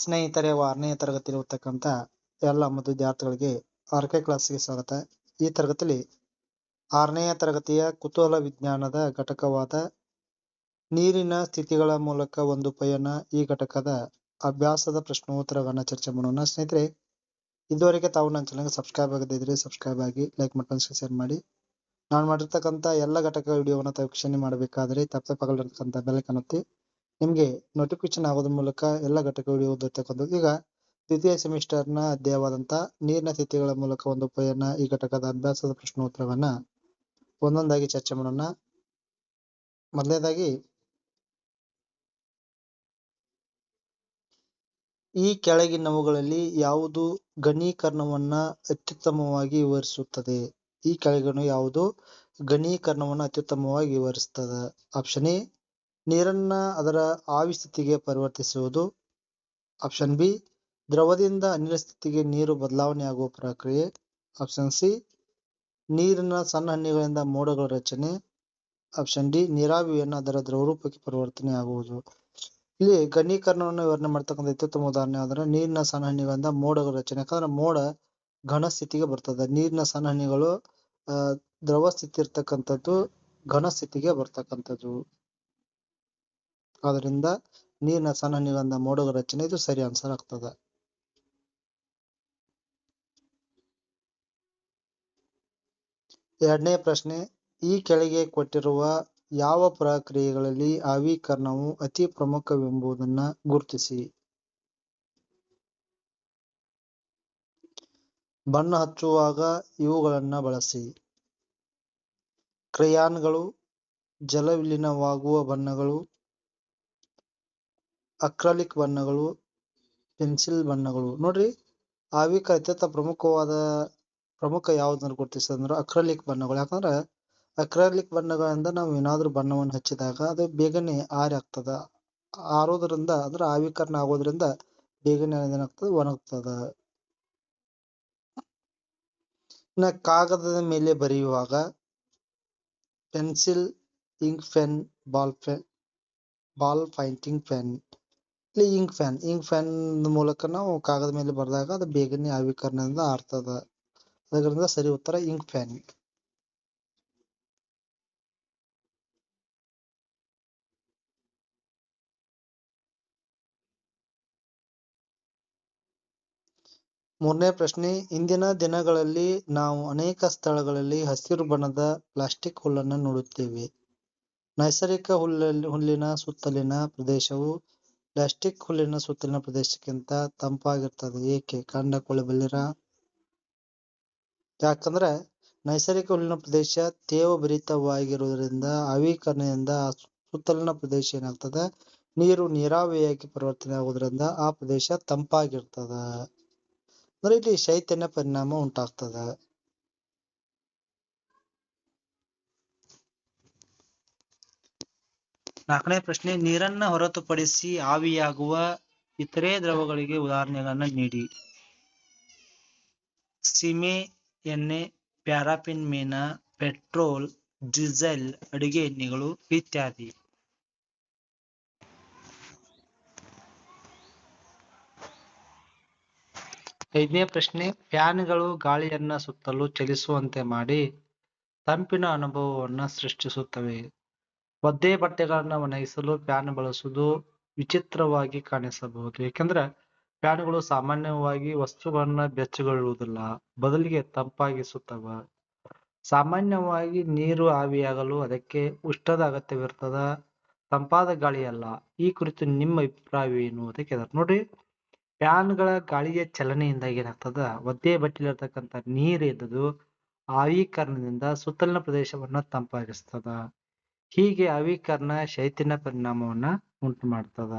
ಸ್ನೇಹಿತರೆ ಆರನೇ ತರಗತಿಯಲ್ಲಿ ಓದ್ತಕ್ಕಂಥ ಎಲ್ಲ ಮತ್ತು ವಿದ್ಯಾರ್ಥಿಗಳಿಗೆ ಆರ್ ಕೆ ಕ್ಲಾಸ್ಗೆ ಸ್ವಾಗತ. ಈ ತರಗತಿಯಲ್ಲಿ ಆರನೆಯ ತರಗತಿಯ ಕುತೂಹಲ ವಿಜ್ಞಾನದ ಘಟಕವಾದ ನೀರಿನ ಸ್ಥಿತಿಗಳ ಮೂಲಕ ಒಂದು ಪಯಣ ಈ ಘಟಕದ ಅಭ್ಯಾಸದ ಪ್ರಶ್ನೋತ್ತರಗಳನ್ನ ಚರ್ಚೆ ಮಾಡೋಣ. ಸ್ನೇಹಿತರೆ, ಇದುವರೆಗೆ ತಾವು ನನ್ನ ಚಾನಲ್ಗೆ ಸಬ್ಸ್ಕ್ರೈಬ್ ಆಗದಿದ್ರೆ ಸಬ್ಸ್ಕ್ರೈಬ್ ಆಗಿ ಲೈಕ್ ಮತ್ತು ಶೇರ್ ಮಾಡಿ. ನಾನು ಮಾಡಿರ್ತಕ್ಕಂಥ ಎಲ್ಲ ಘಟಕ ವಿಡಿಯೋವನ್ನ ತಾವು ವೀಕ್ಷಣೆ ಮಾಡಬೇಕಾದ್ರೆ ತಪ್ಪದೆ ಬೆಲೆ ಕಾಣುತ್ತೆ ನಿಮಗೆ ನೋಟಿಫಿಕೇಶನ್ ಆಗೋದ್ರ ಮೂಲಕ ಎಲ್ಲ ಘಟಕ ವಿಡಿಯೋ ಈಗ ದ್ವಿತೀಯ ಸೆಮಿಸ್ಟರ್ನ ಅಧ್ಯಾಯವಾದಂಥ ನೀರಿನ ಸ್ಥಿತಿಗಳ ಮೂಲಕ ಒಂದು ಪಯನ ಈ ಘಟಕದ ಅಭ್ಯಾಸದ ಪ್ರಶ್ನೋತ್ತರವನ್ನ ಒಂದೊಂದಾಗಿ ಚರ್ಚೆ ಮಾಡೋಣ. ಮೊದಲನೇದಾಗಿ ಈ ಕೆಳಗಿನವುಗಳಲ್ಲಿ ಯಾವುದು ಘನೀಕರಣವನ್ನ ಅತ್ಯುತ್ತಮವಾಗಿ ವಿವರಿಸುತ್ತದೆ? ಈ ಕೆಳಗಿನ ಯಾವುದು? ಘನೀಕರಣವನ್ನು ಅತ್ಯುತ್ತಮವಾಗಿ ವಿವರಿಸ್ತದ. ಆಪ್ಷನ್ ಎ ನೀರನ್ನ ಅದರ ಆವಿ ಸ್ಥಿತಿಗೆ ಪರಿವರ್ತಿಸುವುದು. ಆಪ್ಷನ್ ಬಿ ದ್ರವದಿಂದ ಅನಿಲ ಸ್ಥಿತಿಗೆ ನೀರು ಬದಲಾವಣೆ ಆಗುವ ಪ್ರಕ್ರಿಯೆ. ಆಪ್ಷನ್ ಸಿ ನೀರಿನ ಸಣ್ಣ ಹನಿಗಳಿಂದ ಮೋಡಗಳ ರಚನೆ. ಆಪ್ಷನ್ ಡಿ ನೀರಾವಿಯನ್ನು ಅದರ ದ್ರವರೂಪಕ್ಕೆ ಪರಿವರ್ತನೆ ಆಗುವುದು ಇಲ್ಲಿ ಘನೀಕರಣವನ್ನು ವಿವರಣೆ ಮಾಡ್ತಕ್ಕಂಥ ಅತ್ಯುತ್ತಮ ಉದಾಹರಣೆ ಆದ್ರೆ ನೀರಿನ ಸಣ್ಣ ಹನಿಗಳಿಂದ ಮೋಡಗಳ ರಚನೆ. ಯಾಕಂದ್ರೆ ಮೋಡ ಘನ ಸ್ಥಿತಿಗೆ ಬರ್ತದೆ. ನೀರಿನ ಸಣ್ಣ ಹನಿಗಳು ದ್ರವ ಸ್ಥಿತಿ ಇರ್ತಕ್ಕಂಥದ್ದು ಘನ ಸ್ಥಿತಿಗೆ ಬರ್ತಕ್ಕಂಥದ್ದು. ಅದರಿಂದ ನೀರಿನ ಸಣ್ಣ ಹನಿಗಳಿಂದ ಮೋಡಗಳ ರಚನೆ ಇದು ಸರಿ ಆನ್ಸರ್ ಆಗ್ತದೆ. ಎರಡನೇ ಪ್ರಶ್ನೆ, ಈ ಕೆಳಗೆ ಕೊಟ್ಟಿರುವ ಯಾವ ಪ್ರಕ್ರಿಯೆಗಳಲ್ಲಿ ಆವೀಕರಣವು ಅತಿ ಪ್ರಮುಖವೆಂಬುದನ್ನ ಗುರುತಿಸಿ. ಬಣ್ಣ ಹಚ್ಚುವಾಗ ಇವುಗಳನ್ನ ಬಳಸಿ. ಕ್ರಯಾನ್ಗಳು ಜಲವಿಲೀನವಾಗುವ ಬಣ್ಣಗಳು ಅಕ್ರಲಿಕ್ ಬಣ್ಣಗಳು, ಪೆನ್ಸಿಲ್ ಬಣ್ಣಗಳು. ನೋಡ್ರಿ, ಆವಿಕ ಅತ್ಯಂತ ಪ್ರಮುಖವಾದ, ಪ್ರಮುಖ ಯಾವ್ದನ್ನ ಗುರುತಿಸಂದ್ರೆ ಅಕ್ರಲಿಕ್ ಬಣ್ಣಗಳು. ಯಾಕಂದ್ರೆ, ಅಕ್ರಾಲಿಕ್ ಬಣ್ಣಗಳಿಂದ ನಾವು ಏನಾದ್ರೂ ಬಣ್ಣವನ್ನು ಹಚ್ಚಿದಾಗ ಅದು ಬೇಗನೆ ಆರಿ ಆಗ್ತದ. ಆರೋದ್ರಿಂದ, ಅಂದ್ರೆ ಆವಿಕರಣ ಆಗೋದ್ರಿಂದ ಬೇಗನೆ ಏನಾಗ್ತದೆ, ಒಣಗ್ತದ. ಇನ್ನ ಕಾಗದದ ಮೇಲೆ ಬರೆಯುವಾಗ, pencil, ink pen, ball pen ball painting pen. Ink pen ink pen ಮೂಲಕ ನಾವು ಕಾಗದ ಮೇಲೆ ಬರೆದಾಗ ಅದು ಬೇಗನೆ ಆವಿಕರಣದಿಂದ ಆರ್ತದ. ಅದರಿಂದ ಸರಿ ಉತ್ತರ ಇಂಕ್ ಫ್ಯಾನ್ ಮೂರನೇ ಪ್ರಶ್ನೆ, ಇಂದಿನ ದಿನಗಳಲ್ಲಿ ನಾವು ಅನೇಕ ಸ್ಥಳಗಳಲ್ಲಿ ಹಸಿರು ಬಣ್ಣದ ಪ್ಲಾಸ್ಟಿಕ್ ಹುಲ್ಲನ್ನು ನೋಡುತ್ತೇವೆ. ನೈಸರ್ಗಿಕ ಹುಲ್ಲಲ್ಲಿ, ಹುಲ್ಲಿನ ಸುತ್ತಲಿನ ಪ್ರದೇಶವು ಪ್ಲಾಸ್ಟಿಕ್ ಹುಲ್ಲಿನ ಸುತ್ತಲಿನ ಪ್ರದೇಶಕ್ಕಿಂತ ತಂಪಾಗಿರ್ತದ. ಏಕೆ? ಕಂಡುಕೊಳ್ಳಬಲ್ಲಿರ ಯಾಕಂದ್ರ ನೈಸರ್ಗಿಕ ಹುಲ್ಲಿನ ಪ್ರದೇಶ ತೇವಭರಿತವಾಗಿರುವುದರಿಂದ ಆ ಸುತ್ತಲಿನ ಪ್ರದೇಶ ಏನಾಗ್ತದ? ನೀರು ನೀರಾವರಿಯಾಗಿ ಪರಿವರ್ತನೆ ಆಗುವುದರಿಂದ ಆ ಪ್ರದೇಶ ತಂಪಾಗಿರ್ತದ. ಅಂದ್ರೆ ಇಲ್ಲಿ ಶೈತ್ಯನ ಪರಿಣಾಮ ಉಂಟಾಗ್ತದ. ನಾಲ್ಕನೇ ಪ್ರಶ್ನೆ, ನೀರನ್ನ ಹೊರತುಪಡಿಸಿ ಆವಿಯಾಗುವ ಇತರೆ ದ್ರವಗಳಿಗೆ ಉದಾಹರಣೆಗಳನ್ನ ನೀಡಿ. ಸೀಮೆ, ಎಣ್ಣೆ ಪ್ಯಾರಾಪಿನ್ ಮೀನ, ಪೆಟ್ರೋಲ್, ಡೀಸೆಲ್, ಅಡುಗೆ ಎಣ್ಣೆಗಳು ಇತ್ಯಾದಿ. ಐದನೇ ಪ್ರಶ್ನೆ, ಫ್ಯಾನ್ಗಳು ಗಾಳಿಯನ್ನ ಸುತ್ತಲೂ ಚಲಿಸುವಂತೆ ಮಾಡಿ ತಂಪಿನ ಅನುಭವವನ್ನ ಸೃಷ್ಟಿಸುತ್ತವೆ. ಒದ್ದೆ ಬಟ್ಟೆಗಳನ್ನ ಒಣಗಿಸಲು ಫ್ಯಾನ್ ಬಳಸುವುದು ವಿಚಿತ್ರವಾಗಿ ಕಾಣಿಸಬಹುದು. ಏಕೆಂದ್ರೆ ಫ್ಯಾನ್ಗಳು ಸಾಮಾನ್ಯವಾಗಿ ವಸ್ತುಗಳನ್ನ ಬೆಚ್ಚಗೊಳ್ಳುವುದಿಲ್ಲ, ಬದಲಿಗೆ ತಂಪಾಗಿಸುತ್ತವ. ಸಾಮಾನ್ಯವಾಗಿ ನೀರು ಆವಿಯಾಗಲು ಅದಕ್ಕೆ ಉಷ್ಣದ ಅಗತ್ಯವಿರ್ತದ, ತಂಪಾದ ಗಾಳಿಯಲ್ಲ ಈ ಕುರಿತು ನಿಮ್ಮ ಅಭಿಪ್ರಾಯವೇನು ಅಂತ ಕೇಳಿದಾರೆ ನೋಡ್ರಿ ಫ್ಯಾನ್ಗಳ ಗಾಳಿಯ ಚಲನೆಯಿಂದ ಏನಾಗ್ತದ? ಒದ್ದೆ ಬಟ್ಟೆಲಿರ್ತಕ್ಕಂಥ ನೀರು ಎದ್ದದು ಆವೀಕರಣದಿಂದ ಸುತ್ತಲಿನ ಪ್ರದೇಶವನ್ನ ತಂಪಾಗಿಸ್ತದ. ಹೀಗೆ ಅವೀಕರಣ ಶೈತಿನ ಪರಿಣಾಮವನ್ನ ಉಂಟು ಮಾಡ್ತದ.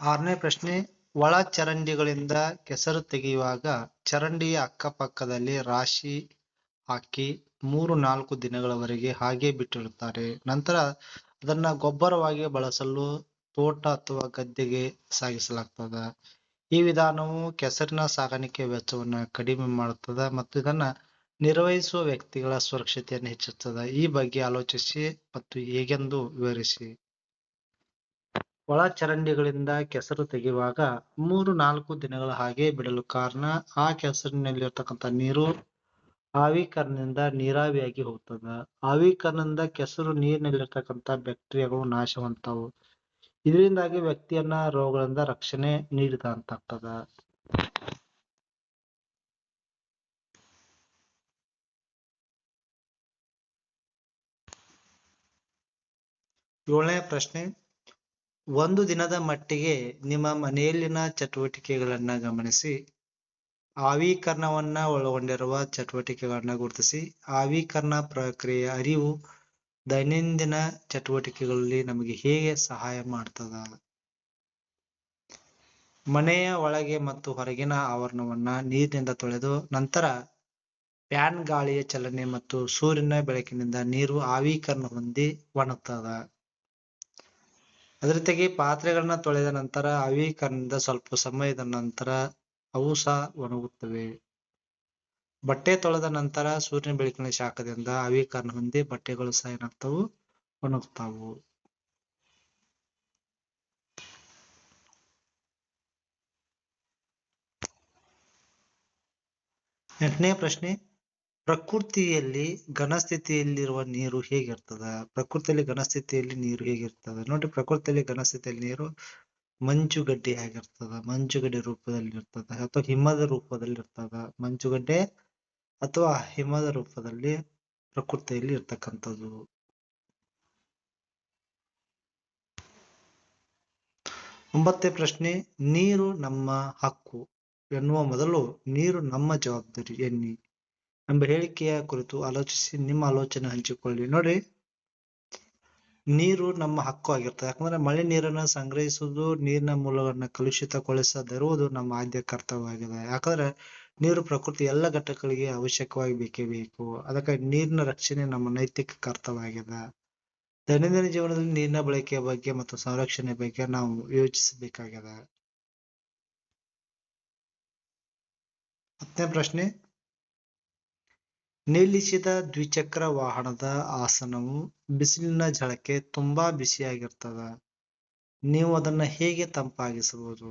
ಆರನೇ ಪ್ರಶ್ನೆ, ಒಳ ಚರಂಡಿಗಳಿಂದ ಕೆಸರು ತೆಗೆಯುವಾಗ ಚರಂಡಿಯ ಅಕ್ಕಪಕ್ಕದಲ್ಲಿ ರಾಶಿ ಹಾಕಿ ಮೂರು ನಾಲ್ಕು ದಿನಗಳವರೆಗೆ ಹಾಗೆ ಬಿಟ್ಟಿರುತ್ತಾರೆ. ನಂತರ ಅದನ್ನ ಗೊಬ್ಬರವಾಗಿ ಬಳಸಲು ತೋಟ ಅಥವಾ ಗದ್ದೆಗೆ ಸಾಗಿಸಲಾಗ್ತದ. ಈ ವಿಧಾನವು ಕೆಸರಿನ ಸಾಗಾಣಿಕೆ ವೆಚ್ಚವನ್ನ ಕಡಿಮೆ ಮಾಡುತ್ತದೆ ಮತ್ತು ಇದನ್ನ ನಿರ್ವಹಿಸುವ ವ್ಯಕ್ತಿಗಳ ಸುರಕ್ಷತೆಯನ್ನು ಹೆಚ್ಚಿಸುತ್ತದೆ ಈ ಬಗ್ಗೆ ಆಲೋಚಿಸಿ ಮತ್ತು ಹೇಗೆಂದು ವಿವರಿಸಿ. ಒಳಚರಂಡಿಗಳಿಂದ ಕೆಸರು ತೆಗೆಯುವಾಗ ಮೂರು ನಾಲ್ಕು ದಿನಗಳ ಹಾಗೆ ಬಿಡಲು ಕಾರಣ ಆ ಕೆಸರಿನಲ್ಲಿರ್ತಕ್ಕಂಥ ನೀರು ಆವಿಕರಣದಿಂದ ನೀರಾವಿಯಾಗಿ ಹೋಗ್ತದ. ಆವಿಕರಣದಿಂದ ಕೆಸರು ನೀರಿನಲ್ಲಿರ್ತಕ್ಕಂಥ ಬ್ಯಾಕ್ಟೀರಿಯಾಗಳು ನಾಶವಂತವು. ಇದರಿಂದಾಗಿ ವ್ಯಕ್ತಿಯನ್ನ ರೋಗಗಳಿಂದ ರಕ್ಷಣೆ ನೀಡಿದಂತಾಗ್ತದ. ಏಳನೇ ಪ್ರಶ್ನೆ. ಒಂದು ದಿನದ ಮಟ್ಟಿಗೆ ನಿಮ್ಮ ಮನೆಯಲ್ಲಿನ ಚಟುವಟಿಕೆಗಳನ್ನ ಗಮನಿಸಿ. ಆವೀಕರಣವನ್ನ ಒಳಗೊಂಡಿರುವ ಚಟುವಟಿಕೆಗಳನ್ನ ಗುರುತಿಸಿ, ಆವೀಕರಣ ಪ್ರಕ್ರಿಯೆಯ ಅರಿವು ದೈನಂದಿನ ಚಟುವಟಿಕೆಗಳಲ್ಲಿ ನಮಗೆ ಹೇಗೆ ಸಹಾಯ ಮಾಡ್ತದ? ಮನೆಯ ಒಳಗೆ ಮತ್ತು ಹೊರಗಿನ ಆವರಣವನ್ನ ನೀರಿನಿಂದ ತೊಳೆದು, ನಂತರ ಫ್ಯಾನ್ ಗಾಳಿಯ ಚಲನೆ ಮತ್ತು ಸೂರ್ಯನ ಬೆಳಕಿನಿಂದ ನೀರು ಆವೀಕರಣ ಹೊಂದಿ ಒಣಗ್ತದ. ಅದ್ರ ಜೊತೆಗೆ ಪಾತ್ರೆಗಳನ್ನ ತೊಳೆದ ನಂತರ ಆವೀಕರಣದ ಸ್ವಲ್ಪ ಸಮಯದ ನಂತರ ಅವು ಸಹ ಒಣಗುತ್ತವೆ. ಬಟ್ಟೆ ತೊಳೆದ ನಂತರ ಸೂರ್ಯನ ಬೆಳಕಿನ ಶಾಖದಿಂದ ಆವೀಕರಣ ಹೊಂದಿ ಬಟ್ಟೆಗಳು ಸಹ ಏನಾಗ್ತವು? ಒಣಗ್ತಾವು ಎಂಟನೇ ಪ್ರಶ್ನೆ. ಪ್ರಕೃತಿಯಲ್ಲಿ ಘನಸ್ಥಿತಿಯಲ್ಲಿರುವ ನೀರು ಹೇಗಿರ್ತದ? ಪ್ರಕೃತಿಯಲ್ಲಿ ಘನಸ್ಥಿತಿಯಲ್ಲಿ ನೀರು ಹೇಗಿರ್ತದ? ನೋಡಿ ಪ್ರಕೃತಿಯಲ್ಲಿ ಘನಸ್ಥಿತಿಯಲ್ಲಿ ನೀರು ಮಂಜುಗಡ್ಡೆ ಆಗಿರ್ತದ ಮಂಜುಗಡ್ಡೆ ರೂಪದಲ್ಲಿ ಇರ್ತದ ಅಥವಾ ಹಿಮದ ರೂಪದಲ್ಲಿ ಇರ್ತದ ಮಂಜುಗಡ್ಡೆ ಅಥವಾ ಹಿಮದ ರೂಪದಲ್ಲಿ ಪ್ರಕೃತಿಯಲ್ಲಿ ಇರ್ತಕ್ಕಂಥದ್ದು? ಒಂಬತ್ತನೇ ಪ್ರಶ್ನೆ, ನೀರು ನಮ್ಮ ಹಕ್ಕು ಎನ್ನುವ ಮೊದಲು ನೀರು ನಮ್ಮ ಜವಾಬ್ದಾರಿ ಎನ್ನಿ. ಎಂಬ ಹೇಳಿಕೆಯ ಕುರಿತು ಆಲೋಚಿಸಿ, ನಿಮ್ಮ ಆಲೋಚನೆ ಹಂಚಿಕೊಳ್ಳಿ. ನೋಡಿ ನೀರು ನಮ್ಮ ಹಕ್ಕು ಆಗಿರ್ತದೆ ಯಾಕಂದ್ರೆ ಮಳೆ ನೀರನ್ನ ಸಂಗ್ರಹಿಸುವುದು, ನೀರಿನ ಮೂಲಗಳನ್ನ ಕಲುಷಿತಗೊಳಿಸದಿರುವುದು ನಮ್ಮ ಆದ್ಯ ಕರ್ತವ್ಯವಾಗಿದೆ. ಯಾಕಂದ್ರೆ ನೀರು ಪ್ರಕೃತಿ ಎಲ್ಲ ಘಟಕಗಳಿಗೆ ಅವಶ್ಯಕವಾಗಿ ಬೇಕೇ ಬೇಕು. ಅದಕ್ಕಾಗಿ ನೀರಿನ ರಕ್ಷಣೆ ನಮ್ಮ ನೈತಿಕ ಕರ್ತವ್ಯವಾಗಿದೆ. ದೈನಂದಿನ ಜೀವನದಲ್ಲಿ ನೀರಿನ ಬಳಕೆಯ ಬಗ್ಗೆ ಮತ್ತು ಸಂರಕ್ಷಣೆ ಬಗ್ಗೆ ನಾವು ಯೋಚಿಸಬೇಕಾಗಿದೆ. ಹತ್ತನೇ ಪ್ರಶ್ನೆ. ನಿಲ್ಲಿಸಿದ ದ್ವಿಚಕ್ರ ವಾಹನದ ಆಸನವು ಬಿಸಿಲಿನ ಝಳಕ್ಕೆ ತುಂಬಾ ಬಿಸಿಯಾಗಿರ್ತದ. ನೀವು ಅದನ್ನ ಹೇಗೆ ತಂಪಾಗಿಸಬಹುದು?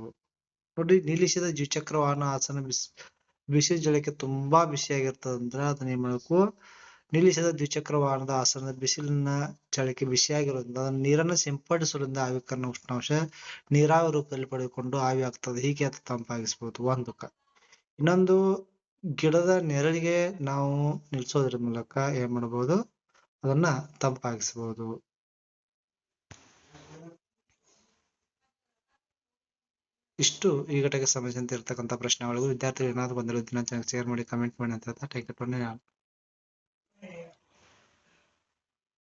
ನೋಡಿ, ನಿಲ್ಲಿಸಿದ ದ್ವಿಚಕ್ರ ವಾಹನ ಆಸನ ಬಿಸಿ ಬಿಸಿ ಝಳಕ್ಕೆ ತುಂಬಾ ಬಿಸಿಯಾಗಿರ್ತದಂದ್ರ ಅದನ್ನ ಏನ್ ಮಾಡಬೇಕು ನಿಲ್ಲಿಸಿದ ದ್ವಿಚಕ್ರ ವಾಹನದ ಆಸನ ಬಿಸಿಲಿನ ಝಳಕ್ಕೆ ಬಿಸಿಯಾಗಿರೋದ್ರಿಂದ ಅದನ್ನ ನೀರನ್ನು ಸಿಂಪಡಿಸೋದ್ರಿಂದ ಆವಿಕರಣ ಉಷ್ಣಾಂಶ ನೀರಾವಿ ರೂಪದಲ್ಲಿ ಪಡೆದುಕೊಂಡು ಆವಿ ಆಗ್ತದೆ ಹೀಗೆ ಅದು ತಂಪಾಗಿಸಬಹುದು. ಒಂದು ಇನ್ನೊಂದು ಗಿಡದ ನೆರಳಿಗೆ ನಾವು ನಿಲ್ಸೋದ್ರ ಮೂಲಕ ಏನ್ ಮಾಡಬಹುದು ಅದನ್ನ ತಂಪಾಗಿಸಬಹುದು ಇಷ್ಟು ಈ ಘಟಕ ಸಂಬಂಧಿಸಿದಂತೆ ಇರತಕ್ಕಂಥ ಪ್ರಶ್ನೆಗಳು ವಿದ್ಯಾರ್ಥಿಗಳು ಏನಾದ್ರು ಬಂದಿರೋ ದಿನಾಂಕ ಶೇರ್ ಮಾಡಿ ಕಮೆಂಟ್ ಮಾಡಿ ಅಂತ ಹೇಳ್ತಾ ಟೇಕ್